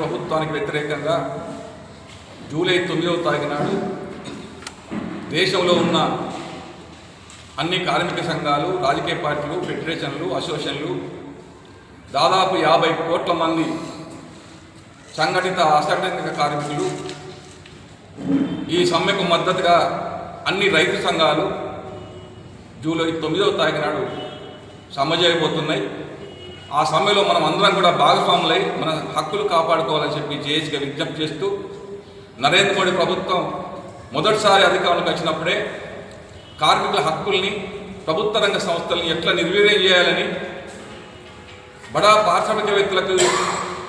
ప్రభుత్వానికి వ్యతిరేకంగా జూలై తొమ్మిదవ తారీఖు నాడు దేశంలో ఉన్న అన్ని కార్మిక సంఘాలు రాజకీయ పార్టీలు ఫెడరేషన్లు అసోసియేషన్లు దాదాపు యాభై కోట్ల మంది సంఘటిత అసంఘటిత కార్మికులు ఈ సమ్మెకు మద్దతుగా అన్ని రైతు సంఘాలు జూలై తొమ్మిదవ తారీఖు నాడు సమ్మె చేయబోతున్నాయి. ఆ సమ్మెలో మనం అందరం కూడా భాగస్వాములై మన హక్కులు కాపాడుకోవాలని చెప్పి జేఏసీగా విజ్ఞప్తి చేస్తూ నరేంద్ర మోడీ ప్రభుత్వం మొదటిసారి అధికారంలోకి వచ్చినప్పుడే కార్మికుల హక్కుల్ని ప్రభుత్వ రంగ సంస్థల్ని ఎట్లా నిర్వీర్యం చేయాలని బడా పారిశ్రామికవేత్తలకు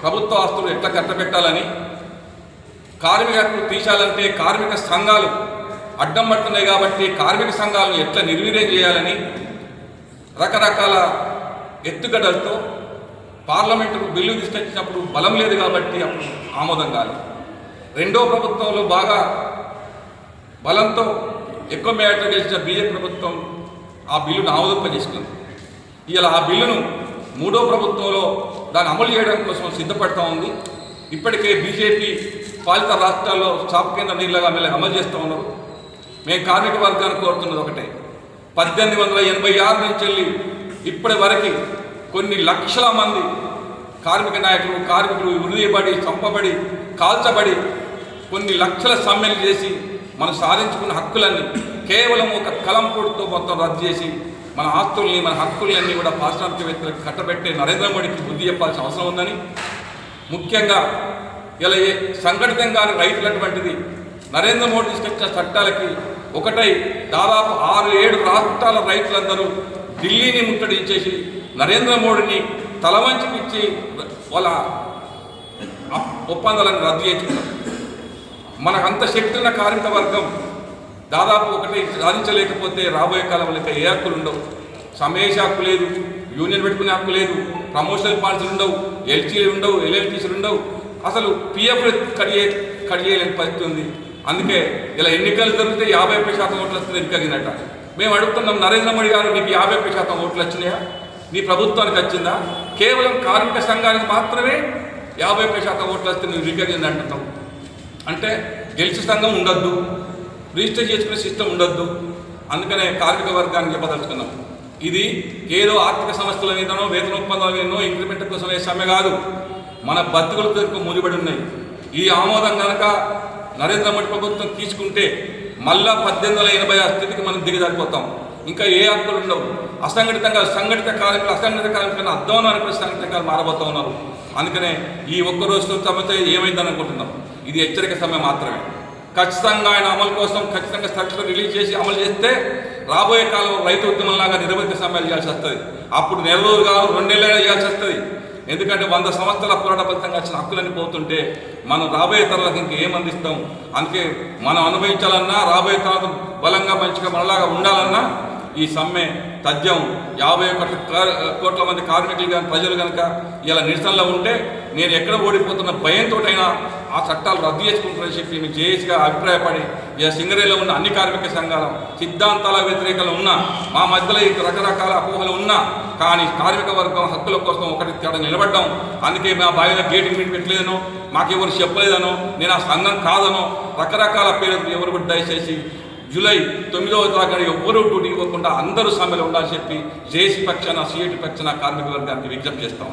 ప్రభుత్వ ఆస్తులు ఎట్లా కట్టబెట్టాలని కార్మిక హక్కులు తీశాలంటే కార్మిక సంఘాలు అడ్డం పడుతున్నాయి కాబట్టి కార్మిక సంఘాలను ఎట్లా నిర్వీర్యం చేయాలని రకరకాల ఎత్తుగడలతో పార్లమెంటుకు బిల్లు తీసుకొచ్చినప్పుడు బలం లేదు కాబట్టి అప్పుడు ఆమోదం కాలేదు. రెండో ప్రభుత్వంలో బాగా బలంతో ఎక్కువ మేట గెలిచిన బీజేపీ ప్రభుత్వం ఆ బిల్లును ఆమోదింపజేసుకుంది. ఇలా ఆ బిల్లును మూడో ప్రభుత్వంలో దాన్ని అమలు చేయడం కోసం సిద్ధపడతా ఉంది. ఇప్పటికే బీజేపీ పాలిత రాష్ట్రాల్లో స్టాప్ కేంద్ర నీళ్ళగా మెల్ల అమలు చేస్తూ ఉన్నారు. మేము కార్మిక వర్గాన్ని కోరుతున్నది ఒకటే. పద్దెనిమిది వందల ఎనభై ఆరు నుంచి వెళ్ళి ఇప్పటి వరకు కొన్ని లక్షల మంది కార్మిక నాయకులు కార్మికులు ఉరిదీయబడి చంపబడి కాల్చబడి కొన్ని లక్షల సమ్మెలు చేసి మనం సాధించుకున్న హక్కులన్నీ కేవలం ఒక కలంపొడితో మొత్తం రద్దు చేసి మన ఆస్తుల్ని మన హక్కులన్నీ కూడా పారిశ్రామికవేత్తలకు కట్టబెట్టే నరేంద్ర మోడీకి బుద్ధి చెప్పాల్సిన అవసరం ఉందని ముఖ్యంగా ఇలా ఏ సంఘటితంగాని రైతులటువంటిది నరేంద్ర మోడీ తీసుకొచ్చిన చట్టాలకి ఒకటై దాదాపు ఆరు ఏడు రాష్ట్రాల రైతులందరూ ఢిల్లీని ముట్టడించేసి నరేంద్ర మోడీని తలవంచికిచ్చి వాళ్ళ ఒప్పందాలను రద్దు చేసుకున్నారు మనకు అంత శక్తి ఉన్న కార్మిక వర్గం దాదాపు ఒకటి సాధించలేకపోతే రాబోయే కాలంలో ఇంకా ఏ హక్కులు ఉండవు. సమేష హక్కు లేదు యూనియన్ పెట్టుకునే హక్కు లేదు ప్రమోషనల్ పాలసీలు ఉండవు ఎల్టీలు ఉండవు ఎల్ఎల్టీసీలు ఉండవు. అసలు పిఎఫ్ కడిగే కడియలేని పరిస్థితి ఉంది. అందుకే ఇలా ఎన్నికలు జరిగితే యాభై ఒక్క శాతం ఓట్లు వస్తుంది ఎన్నికగినట్ట మేము అడుగుతున్నాం నరేంద్ర మోడీ గారు మీకు యాభై ఒక్క శాతం ఓట్లు వచ్చినాయా? నీ ప్రభుత్వానికి వచ్చిందా? కేవలం కార్మిక సంఘానికి మాత్రమే యాభై ఒక్క శాతం ఓట్లు వస్తే నువ్వు చెంది అంటున్నావు అంటే గెలిచే సంఘం ఉండొద్దు రిజిస్టర్ చేసుకునే సిస్టమ్ ఉండొద్దు. అందుకనే కార్మిక వర్గాన్ని చెప్పదలుచుకున్నాం. ఇది ఏదో ఆర్థిక సంస్థల మీదనో వేతన ఒప్పందాల మీదనో ఇంక్రిమెంట్ కోసం ఏ సమ్మె కాదు. మన బతుకుల కొరకు ముడిపడి ఉన్నాయి. ఈ ఆమోదం కనుక నరేంద్ర మోడీ ప్రభుత్వం తీసుకుంటే మళ్ళా పద్దెనిమిది వందల ఎనభై ఆ స్థితికి మనం దిగజారిపోతాం ఇంకా ఏ హక్కులు ఉండవు. అసంఘటితంగా సంఘటిత కార్మికులు అసంఘటిత కార్మికులను అర్థం అనిపించి సంఘటితంగా మారబోతూ ఉన్నారు. అందుకనే ఈ ఒక్క రోజుతో సమస్య ఏమైందని అనుకుంటున్నాం. ఇది హెచ్చరిక సమయం మాత్రమే. ఖచ్చితంగా ఆయన అమలు కోసం ఖచ్చితంగా స్ట్రక్చర్ రిలీజ్ చేసి అమలు చేస్తే రాబోయే కాలంలో రైతు ఉద్యమంలాగా నిరవధిక సమయాలు చేయాల్సి వస్తుంది. అప్పుడు నెల రోజులు కాదు రెండేళ్ళ చేయాల్సి వస్తుంది. ఎందుకంటే వంద సంవత్సరాల పోరాట ఫలితంగా వచ్చిన హక్కులన్నీ పోతుంటే మనం రాబోయే తరాలకు ఇంకేం అందిస్తాం? అందుకే మనం అనుభవించాలన్నా రాబోయే తరాలకు బలంగా మంచిగా మనలాగా ఉండాలన్నా ఈ సమ్మె తథ్యం. యాభై ఒకటి కోట్ల మంది కార్మికులు కానీ ప్రజలు కనుక ఇలా నిరసనలో ఉంటే నేను ఎక్కడ ఓడిపోతున్న భయంతోటైనా ఆ చట్టాలు రద్దు చేసుకుంటారని చెప్పి మేము జేఏసీగా అభిప్రాయపడి సింగరేలో ఉన్న అన్ని కార్మిక సంఘాలు సిద్ధాంతాల వ్యతిరేకలు ఉన్నా మా మధ్యలో ఈ రకరకాల అపోహలు ఉన్నా కానీ కార్మిక వర్గం హక్కుల కోసం ఒకటి తేడా నిలబడ్డాం అందుకే మా బావిలో గేటింగ్ మీట్ పెట్టలేదనో మాకెవరు చెప్పలేదనో నేను ఆ సంఘం కాదనో రకరకాల పేరు ఎవరు కూడా దయచేసి జూలై తొమ్మిదవ దాకా ఎవ్వరూ డ్యూటీ ఇవ్వకుండా అందరూ సమ్మెలో ఉండాలని చెప్పి జేసీ పక్షాన సిఐటి పక్షాన కార్మిక వర్గానికి విజ్ఞప్తి చేస్తాం.